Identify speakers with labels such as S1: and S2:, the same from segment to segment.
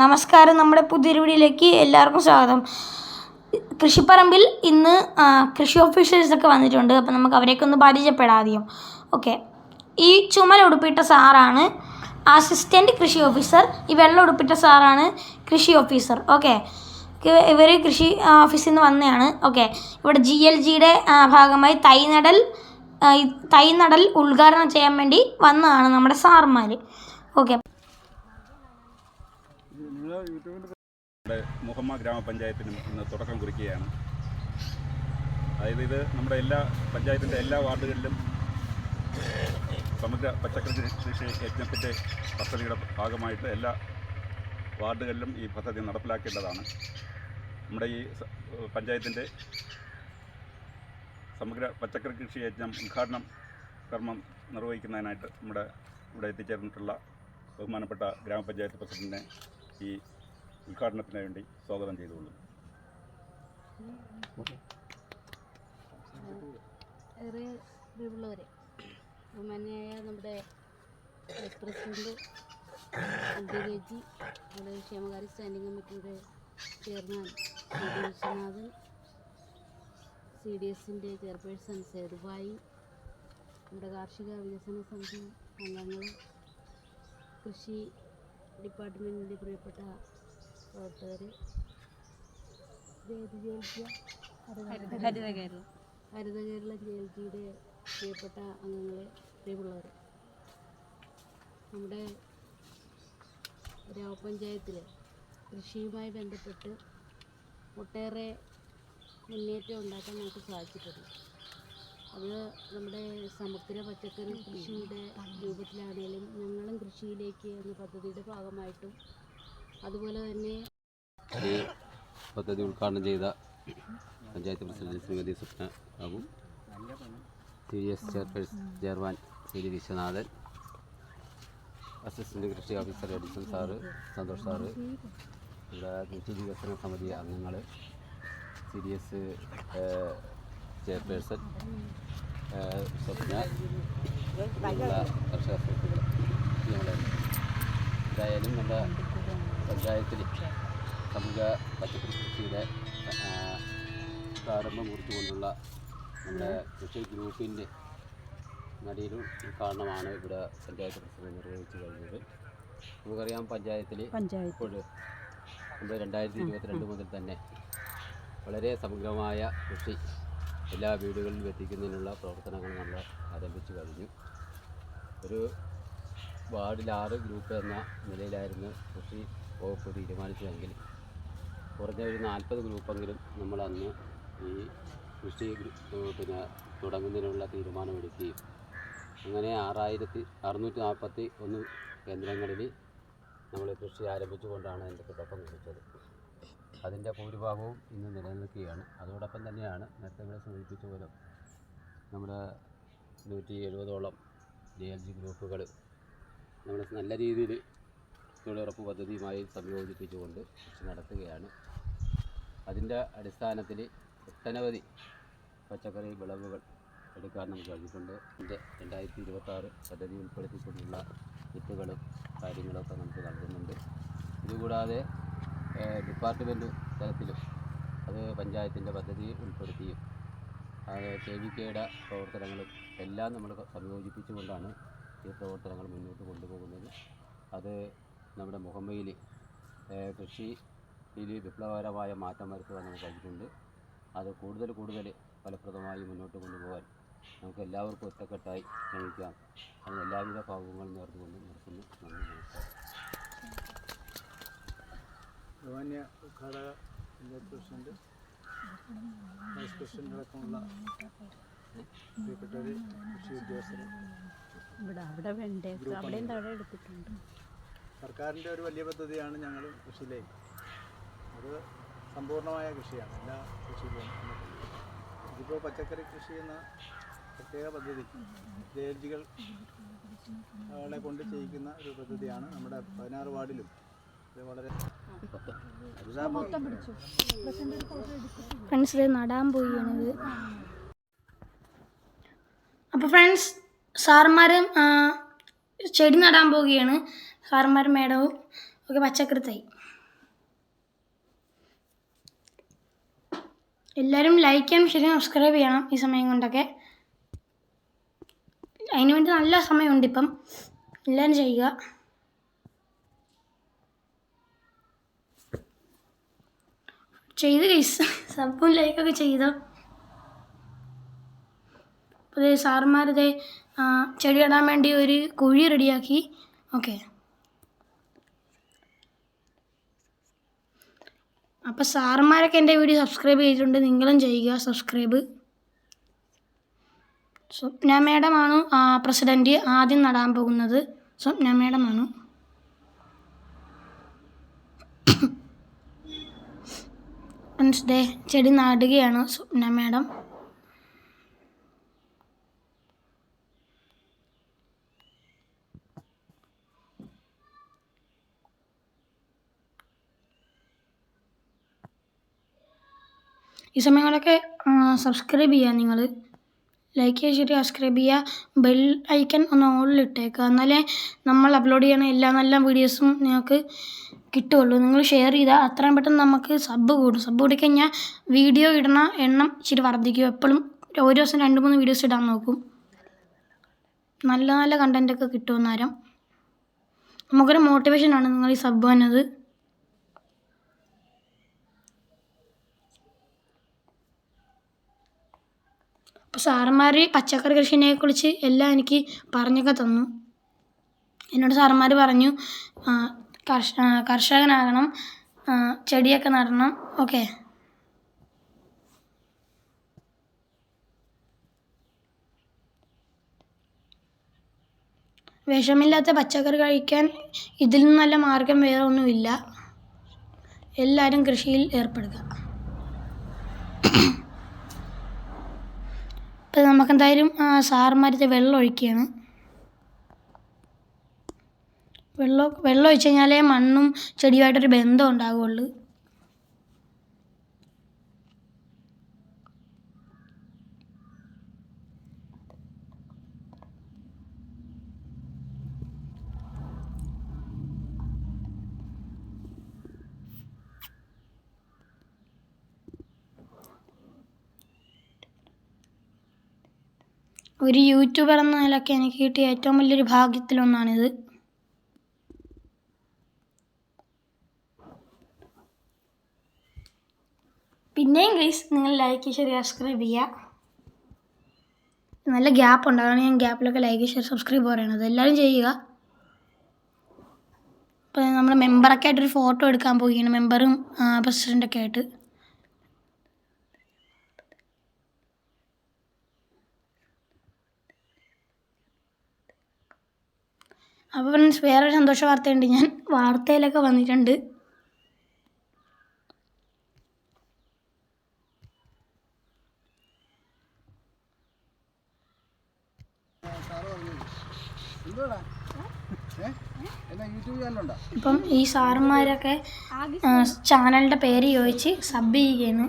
S1: നമസ്കാരം നമ്മുടെ പുതിയൊരു വീഡിയോയിലേക്ക് എല്ലാവർക്കും സ്വാഗതം. കൃഷിപ്പറമ്പിൽ ഇന്ന് കൃഷി ഒക്കെ വന്നിട്ടുണ്ട്. അപ്പോൾ നമുക്ക് അവരെയൊക്കെ ഒന്ന് പരിചയപ്പെടാം ആദ്യം ഓക്കെ ഈ ചുമല ഉടുപ്പിട്ട സാറാണ് അസിസ്റ്റന്റ് കൃഷി ഓഫീസർ ഈ വെള്ളം ഉടുപ്പിട്ട സാറാണ് കൃഷി ഓഫീസർ ഓക്കെ ഇവർ കൃഷി ഓഫീസിൽ നിന്ന് വന്നതാണ്. ഓക്കെ ഇവിടെ ജി എൽ ജിയുടെ ഭാഗമായി തൈ നടൽ തൈ നടൽ ഉദ്ഘാടനം ചെയ്യാൻ വേണ്ടി വന്നതാണ് നമ്മുടെ സാർമാർ ഓക്കെ
S2: നമ്മുടെ മുഹമ്മ ഗ്രാമപഞ്ചായത്തിനും ഇന്ന് തുടക്കം കുറിക്കുകയാണ്. അതായത് ഇത് നമ്മുടെ എല്ലാ പഞ്ചായത്തിന്റെ എല്ലാ വാർഡുകളിലും സമഗ്ര പച്ചക്കറി കൃഷി യജ്ഞത്തിന്റെ പദ്ധതിയുടെ ഭാഗമായിട്ട് എല്ലാ വാർഡുകളിലും ഈ പദ്ധതി നടപ്പിലാക്കേണ്ടതാണ്. നമ്മുടെ ഈ പഞ്ചായത്തിന്റെ സമഗ്ര പച്ചക്കറി കൃഷി യജ്ഞം ഉദ്ഘാടനം കർമ്മം നിർവഹിക്കുന്നതിനായിട്ട് നമ്മുടെ ഇവിടെ എത്തിച്ചേർന്നിട്ടുള്ള ബഹുമാനപ്പെട്ട ഗ്രാമപഞ്ചായത്ത് പ്രസിഡന്റിനെ ഈ ഉദ്ഘാടനത്തിന് വേണ്ടി സ്വാഗതം ചെയ്തുകൊള്ളു
S3: ഏറെ പ്രിയമുള്ളവരെ ബഹുമാന്യായ നമ്മുടെ വൈസ് നമ്മുടെ ക്ഷേമകാര്യ സ്റ്റാൻഡിംഗ് കമ്മിറ്റിയുടെ chairman C D Viswanathan C D എസിന്റെ ചെയർപേഴ്സൺ സേതുബായി നമ്മുടെ കാർഷിക വികസന സമിതി അംഗങ്ങൾ കൃഷി ഡിപ്പാർട്ട്മെന്റിന്റെ പ്രിയപ്പെട്ട പ്രവർത്തകർ ഏത് ജയിക്കുക ഹരിത കേരള ജെ എൽ ജിയുടെ പ്രിയപ്പെട്ട അംഗങ്ങളെ പ്രിയമുള്ളവർ നമ്മുടെ ഗ്രാമപഞ്ചായത്തിൽ കൃഷിയുമായി ബന്ധപ്പെട്ട് ഒട്ടേറെ മുന്നേറ്റം ഉണ്ടാക്കാൻ നമുക്ക് സാധിച്ചിട്ടുണ്ട്. അത് നമ്മുടെ സമഗ്ര പച്ചക്കറി കൃഷിയുടെ രൂപത്തിലാണെങ്കിലും ഞങ്ങളും കൃഷിയിലേക്ക് എന്ന പദ്ധതിയുടെ ഭാഗമായിട്ടും അതുപോലെ തന്നെ
S4: പദ്ധതി ഉദ്ഘാടനം ചെയ്ത panchayat president Shrimati Swapna Babu C S chairperson chairman C D Viswanathan assistant കൃഷി officer Edison sir Santhosh sir ഇവിടെ കൃഷി വികസന സമിതി അംഗങ്ങൾ C D S chairperson Swapna ഞങ്ങളെ എന്തായാലും നമ്മുടെ പഞ്ചായത്തിൽ സമൂഹ പച്ചക്കറി കൃഷിയുടെ ആ, പ്രാരംഭം കുറിച്ചുകൊണ്ടുള്ള നമ്മുടെ കൃഷി ഗ്രൂപ്പിന്റെ നടിയിലും ഉദ്ഘാടനമാണ് ഇവിടെ പഞ്ചായത്ത് പ്രസിഡന്റ് നിർവഹിച്ചു കഴിഞ്ഞത്. നമുക്കറിയാം പഞ്ചായത്തിൽ ഇപ്പോൾ നമ്മുടെ രണ്ടായിരത്തി ഇരുപത്തിരണ്ട് മുതൽ തന്നെ വളരെ സമഗ്രമായ കൃഷി എല്ലാ വീടുകളിലും എത്തിക്കുന്നതിനുള്ള പ്രവർത്തനങ്ങൾ നമ്മൾ ആരംഭിച്ചു കഴിഞ്ഞു. ഒരു വാർഡിൽ ആറ് ഗ്രൂപ്പ് എന്ന നിലയിലായിരുന്നു കൃഷി വകുപ്പ് തീരുമാനിച്ചതെങ്കിൽ കുറഞ്ഞ ഒരു നാൽപ്പത് ഗ്രൂപ്പെങ്കിലും നമ്മൾ അന്ന് ഈ കൃഷി പിന്നെ തുടങ്ങുന്നതിനുള്ള തീരുമാനമെടുക്കുകയും അങ്ങനെ ആറായിരത്തി അറുന്നൂറ്റി നാൽപ്പത്തി ഒന്ന് കേന്ദ്രങ്ങളിൽ നമ്മൾ കൃഷി ആരംഭിച്ചുകൊണ്ടാണ് അതിന്റെ തുടക്കം കുറിച്ചത്. അതിന്റെ ഭൂരിഭാഗവും ഇന്ന് നിലനിൽക്കുകയാണ്. അതോടൊപ്പം തന്നെയാണ് നേരത്തെ ഇവിടെ സൂചിപ്പിച്ച പോലെ നമ്മുടെ നൂറ്റി എഴുപതോളം ഡി എൽ ജി ഗ്രൂപ്പുകൾ നമ്മൾ നല്ല രീതിയിൽ തൊഴിലുറപ്പ് പദ്ധതിയുമായി സംയോജിപ്പിച്ചുകൊണ്ട് നടത്തുകയാണ്. അതിന്റെ അടിസ്ഥാനത്തിൽ ഒട്ടനവധി പച്ചക്കറി വിളവുകൾ എടുക്കാൻ നമുക്ക് കഴിഞ്ഞിട്ടുണ്ട്. ഇതിന്റെ രണ്ടായിരത്തി ഇരുപത്താറ് പദ്ധതി ഉൾപ്പെടുത്തിക്കൊണ്ടുള്ള വിത്തുകളും കാര്യങ്ങളൊക്കെ നമുക്ക് നൽകുന്നുണ്ട്. ഇതുകൂടാതെ ഡിപ്പാർട്ട്മെന്റ് തലത്തിലും അത് പഞ്ചായത്തിന്റെ പദ്ധതി ഉൾപ്പെടുത്തിയും കെ വി കെയുടെ പ്രവർത്തനങ്ങളും എല്ലാം നമ്മൾ സംയോജിപ്പിച്ചുകൊണ്ടാണ് ഈ പ്രവർത്തനങ്ങൾ മുന്നോട്ട് കൊണ്ടുപോകുന്നത്. അത് നമ്മുടെ മുഹമ്മയിൽ കൃഷിയിൽ വിപ്ലവകരമായ മാറ്റം വരുത്തുവാൻ നമുക്ക് കഴിഞ്ഞിട്ടുണ്ട്. അത് കൂടുതൽ കൂടുതൽ ഫലപ്രദമായി മുന്നോട്ട് കൊണ്ടുപോകാൻ നമുക്ക് എല്ലാവർക്കും ഒറ്റക്കെട്ടായി ശ്രമിക്കാം. അതിന് എല്ലാവിധ ഭാഗങ്ങളും നേർന്നുകൊണ്ട് നിർത്തുന്നു. നന്ദി നമസ്കാരം.
S5: ബഹുമാന്യ ഉദ്ഘാടക പഞ്ചായത്ത് പ്രസിഡന്റ് വൈസ് പ്രസിഡന്റ് അടക്കമുള്ള പ്രിയപ്പെട്ടവർ കൃഷി ഉദ്യോഗസ്ഥർ സർക്കാരിന്റെ ഒരു വലിയ പദ്ധതിയാണ് ഞങ്ങൾ കൃഷിയിലേക്ക്. അത് സമ്പൂർണമായ കൃഷിയാണ്. എല്ലാ കൃഷിയിലും ഇതിപ്പോൾ പച്ചക്കറി കൃഷി എന്ന പ്രത്യേക പദ്ധതി ജേൽജികൾ ളെ കൊണ്ട് ചെയ്യിക്കുന്ന ഒരു പദ്ധതിയാണ് നമ്മുടെ പതിനാറ് വാർഡിലും. ഇത് വളരെ
S1: ഫ്രണ്ട്സ് നടാൻ പോവുകയാണിത്. അപ്പോൾ ഫ്രണ്ട്സ് സാറന്മാരും ആ, ചെടി നടാൻ പോവുകയാണ്. സാറന്മാരും മേഡവും ഒക്കെ പച്ചക്കറി തൈ എല്ലാവരും ലൈക്ക് ചെയ്യണം ശരി സബ്സ്ക്രൈബ് ചെയ്യണം ഈ സമയം കൊണ്ടൊക്കെ. അതിനുവേണ്ടി നല്ല സമയമുണ്ട് ഇപ്പം എല്ലാവരും ചെയ്യുക. ചെയ്ത് കേസ് സബും ലൈക്കൊക്കെ ചെയ്തോ. അപ്പോൾ സാറുമാരതേ ചെടി ഇടാൻ വേണ്ടി ഒരു കുഴി റെഡിയാക്കി ഓക്കെ അപ്പോൾ സാറന്മാരൊക്കെ എന്റെ വീഡിയോ സബ്സ്ക്രൈബ് ചെയ്തിട്ടുണ്ട്. നിങ്ങളും ചെയ്യുക. സബ്സ്ക്രൈബ് സ്വപ്ന മേഡമാണ് പ്രസിഡന്റ് ആദ്യം നടാൻ പോകുന്നത്. സ്വപ്ന മേഡമാണ് മീൻസ് ഡേ ചെടി നാടുകയാണ് സ്വപ്ന മാഡം. ഈ സമയങ്ങളൊക്കെ സബ്സ്ക്രൈബ് ചെയ്യുക നിങ്ങൾ. ലൈക്ക് ചെയ്തിട്ട് സബ്സ്ക്രൈബ് ചെയ്യുക. ബെൽ ഐക്കൺ ഒന്ന് ഓളിൽ ഇട്ടേക്കുക. എന്നാലേ നമ്മൾ അപ്ലോഡ് ചെയ്യണ എല്ലാ നല്ല വീഡിയോസും നിങ്ങൾക്ക് കിട്ടുകയുള്ളൂ. നിങ്ങൾ ഷെയർ ചെയ്താൽ അത്രയും പെട്ടെന്ന് നമുക്ക് സബ് കൂടും. സബ് കൂടിക്കഴിഞ്ഞാൽ വീഡിയോ ഇടണ എണ്ണം ഇച്ചിരി വർദ്ധിക്കും. എപ്പോഴും ഓരോ ദിവസം രണ്ട് മൂന്ന് വീഡിയോസ് ഇടാൻ നോക്കും. നല്ല നല്ല കണ്ടന്റൊക്കെ കിട്ടുമെന്നേരം നേരം നമുക്കൊരു മോട്ടിവേഷനാണ് നിങ്ങൾ ഈ സബ് വന്നത്. അപ്പോൾ സാറന്മാർ പച്ചക്കറി കൃഷിനെക്കുറിച്ച് എല്ലാം എനിക്ക് പറഞ്ഞൊക്കെ തന്നു. എന്നോട് സാറന്മാർ പറഞ്ഞു കർഷ കർഷകനാകണം ചെടിയൊക്കെ നടണം ഓക്കെ. വിഷമില്ലാത്ത പച്ചക്കറി കഴിക്കാൻ ഇതിൽ നിന്നല്ല നല്ല മാർഗം വേറെ ഒന്നുമില്ല. എല്ലാവരും കൃഷിയിൽ ഏർപ്പെടുക ഇപ്പം നമുക്കെന്തായാലും സാറന്മാരത്തെ വെള്ളം ഒഴിക്കുകയാണ് വെള്ളം വെള്ളം ഒഴിച്ച് കഴിഞ്ഞാലേ മണ്ണും ചെടിയുമായിട്ടൊരു ബന്ധം ഉണ്ടാവുകയുള്ളൂ ഒരു യൂട്യൂബർ എന്ന നിലയ്ക്ക് എനിക്ക് കിട്ടിയ ഏറ്റവും വലിയൊരു ഭാഗ്യത്തിലൊന്നാണിത്. പിന്നെയും ഗൈസ് നിങ്ങൾ ലൈക്ക് ഷെയർ സബ്സ്ക്രൈബ് ചെയ്യുക. നല്ല ഗ്യാപ്പ് ഉണ്ട്. അതാണ് ഞാൻ ഗ്യാപ്പിലൊക്കെ ലൈക്ക് ഷെയർ സബ്സ്ക്രൈബ് പറയണത്. എല്ലാവരും ചെയ്യുക. അപ്പോൾ നമ്മൾ മെമ്പറൊക്കെ ആയിട്ടൊരു ഫോട്ടോ എടുക്കാൻ പോവുകയാണ്. മെമ്പറും പ്രസിഡന്റൊക്കെ ആയിട്ട്. അപ്പോൾ ഫ്രണ്ട്സ് വേറൊരു സന്തോഷ വാർത്തയുണ്ട്. ഞാൻ വാർത്തയിലൊക്കെ വന്നിട്ടുണ്ട്. ഇപ്പം ഈ സാറന്മാരൊക്കെ ചാനലിന്റെ പേര് ചോദിച്ച് സബ് ചെയ്യുകയാണ്.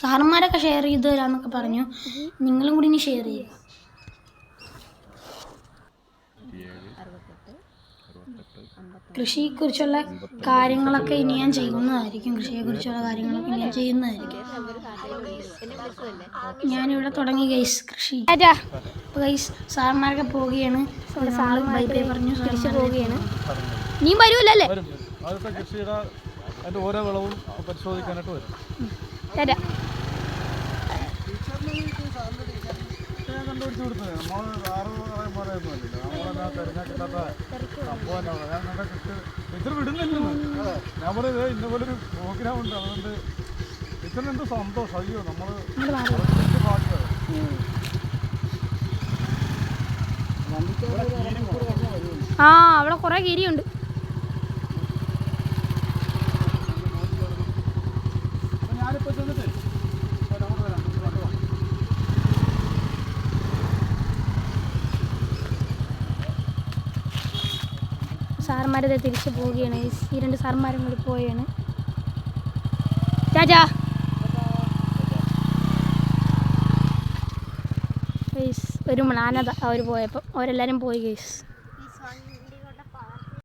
S1: സാറന്മാരൊക്കെ ഷെയർ ചെയ്ത് തരാമെന്നൊക്കെ പറഞ്ഞു. നിങ്ങളും കൂടി ഇനി ഷെയർ ചെയ്യുക. കൃഷിയെക്കുറിച്ചുള്ള കാര്യങ്ങളൊക്കെ ഇനി ഞാൻ ചെയ്യുന്നതായിരിക്കും. കൃഷിയെക്കുറിച്ചുള്ള കാര്യങ്ങളൊക്കെ ഇനി ഞാൻ ചെയ്യുന്നതായിരിക്കും. ഞാനിവിടെ തുടങ്ങി ഗൈസ് കൃഷി. അപ്പോൾ ഗൈസ് സാറന്മാരൊക്കെ പോവുകയാണ്. സാറ് ബൈ ബൈ പറഞ്ഞു തിരിച്ചു പോവുകയാണ്. നീ വരുമല്ലേ
S6: കൃഷിയുടെ അതിന്റെ ഓരോ വിളവും പരിശോധിക്കാനായിട്ട് വരും. കണ്ടുപിടിച്ച് കൊടുത്തത്. നമ്മൾ ആറ് പറയുമ്പോഴൊന്നുമല്ലല്ലോ നമ്മളെന്നാ തിരഞ്ഞെടുക്കാത്ത സംഭവം എന്നാ പറയുക. ഞാൻ കണ്ട കൃഷി ടീച്ചർ വിടുന്നില്ലെന്ന് ഞാൻ പറയുന്നത് ഒരു പ്രോഗ്രാം ഉണ്ട്. അതുകൊണ്ട് ടീച്ചറിന് എന്ത് സന്തോഷം. അയ്യോ നമ്മൾ
S1: ആ അവിടെ കുറേ കിരിയുണ്ട്
S6: അപ്പോൾ ഞാനിപ്പോൾ ചെന്നിട്ട് വരാം, അങ്ങോട്ട് വരാം ഇങ്ങോട്ട് വാ.
S1: സാറന്മാരത് തിരിച്ചു പോവുകയാണ്. ഈ രണ്ട് സാർമാരും കൂടി പോവുകയാണ്. രാജാ ഒരു മ്ലാനത അവർ പോയപ്പോൾ അവരെല്ലാവരും പോയി ഗൈസ്